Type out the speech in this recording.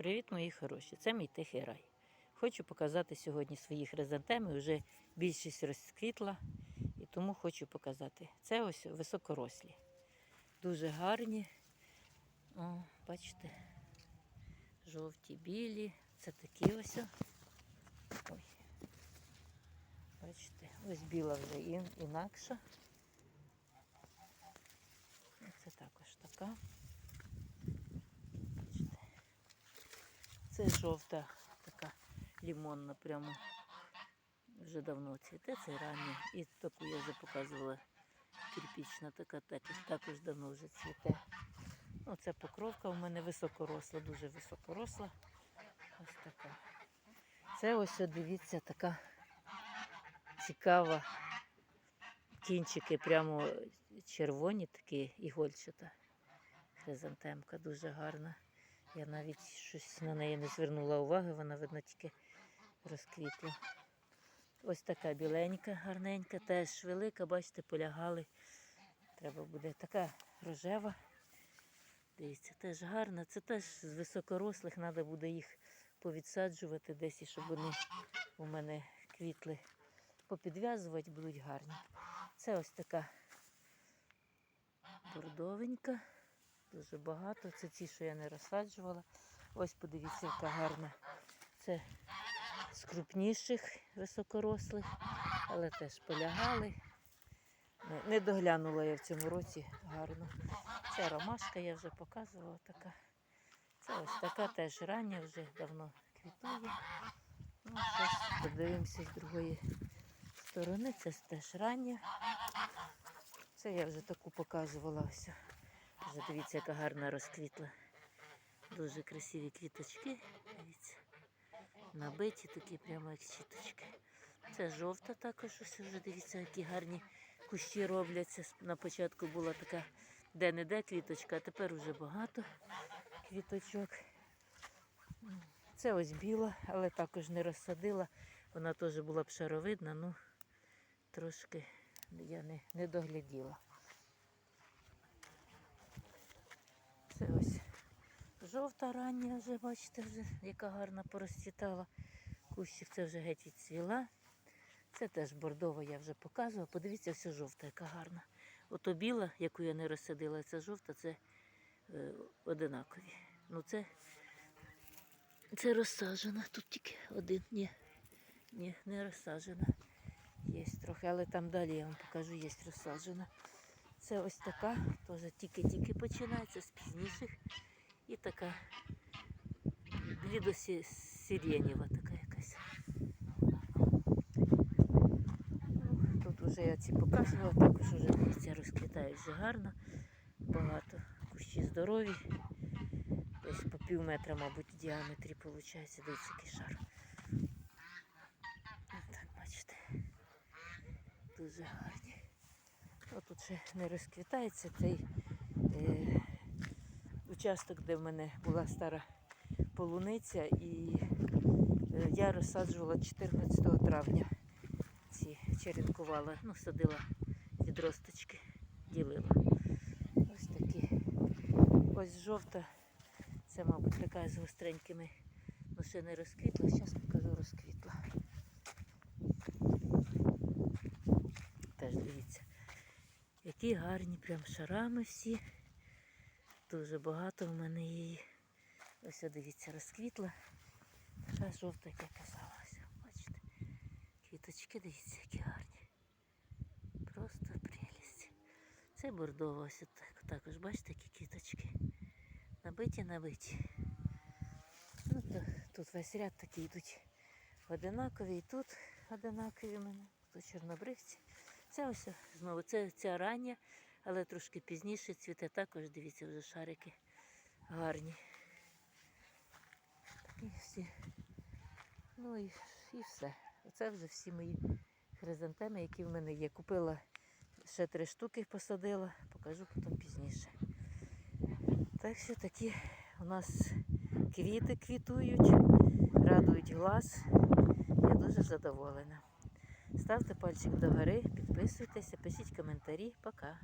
Привіт, мої хороші! Це мій тихий рай. Хочу показати сьогодні свої хризантеми. Вже більшість розквітла, і тому хочу показати. Це ось високорослі. Дуже гарні. О, бачите, жовті, білі. Це такі ось. Ой. Бачите, ось біла вже інакша. Це також така. Це жовта, така лімонна, прямо вже давно цвіте, це рання. І таку я вже показувала кирпічна, така також, також давно вже цвіте. Це покровка у мене високоросла, дуже високоросла. Ось така. Це ось, дивіться, така цікава. Кінчики прямо червоні, такі ігольчата. Хризантемка дуже гарна. Я навіть щось на неї не звернула уваги, вона, видно, тільки розквітла. Ось така біленька, гарненька, теж велика, бачите, полягали. Треба буде така рожева. Дивіться, теж гарна. Це теж з високорослих, треба буде їх повідсаджувати десь, і щоб вони у мене квітли. Попідв'язувати будуть гарні. Це ось така бордовенька. Дуже багато. Це ті, що я не розсаджувала. Ось подивіться, яка гарна. Це з крупніших високорослих, але теж полягали. Не- доглянула я в цьому році гарно. Ця ромашка я вже показувала така. Це ось така теж рання, вже давно квітує. Ну, подивимося з другої сторони. Це теж рання. Це я вже таку показувала ось. Дивіться, яка гарна розквітла. Дуже красиві квіточки. Дивіться. Набиті такі прямо як щіточки. Це жовта також. Ось вже дивіться, які гарні кущі робляться. На початку була така де-не-де квіточка, а тепер вже багато квіточок. Це ось біла, але також не розсадила. Вона теж була б шаровидна, ну трошки я не, не догляділа. Це ось жовта рання вже, бачите, вже яка гарна порозцвітала. Кущик це вже геть відцвіла. Це теж бордова я вже показувала. Подивіться, все жовта, яка гарна. Ото біла, яку я не розсадила, це жовта, це е, одинакові. Ну це, це розсаджена. Тут тільки один. Ні, ні, не розсаджена. Є трохи, але там далі я вам покажу, є розсаджена. Це ось така, теж тільки-тільки починається з пізніших. І така блідосиренєва така якась. Тут вже я ці показувала, також вже дивіться, розквітають вже гарно. Багато кущі здорові. Десь по пів метра, мабуть, в діаметрі виходить, дивіться, який шар. Так, бачите. Дуже гарні. О, тут ще не розквітається цей е, участок, де в мене була стара полуниця, і е, я розсаджувала 14 травня. Ці черенкувала, ну, садила відросточки, ділила. Ось такі. Ось жовта. Це, мабуть, така з гостренькими, ну ще не розквітла, зараз покажу розквітла. Теж дивіться. Які гарні прям шарами всі. Дуже багато в мене її. Ось дивіться, розквітла. Така жовта, як я казала. Бачите. Квіточки, дивіться, які гарні. Просто прелість. Це бордова, ось так, також, бачите, які квіточки. Набиті, набиті. Ну, то, тут весь ряд такі йдуть одинакові, і тут одинакові в мене. Тут чорнобривці. Це ось знову це ця рання, але трошки пізніше цвіте також, дивіться, вже шарики гарні. Такі всі. Ну і, і все. Оце вже всі мої хризантеми, які в мене є. Купила ще три штуки, посадила, покажу потім пізніше. Так що такі у нас квіти квітують, радують глаз. Я дуже задоволена. Ставте пальчик догори, підписуйтеся, пишіть коментарі. Пока.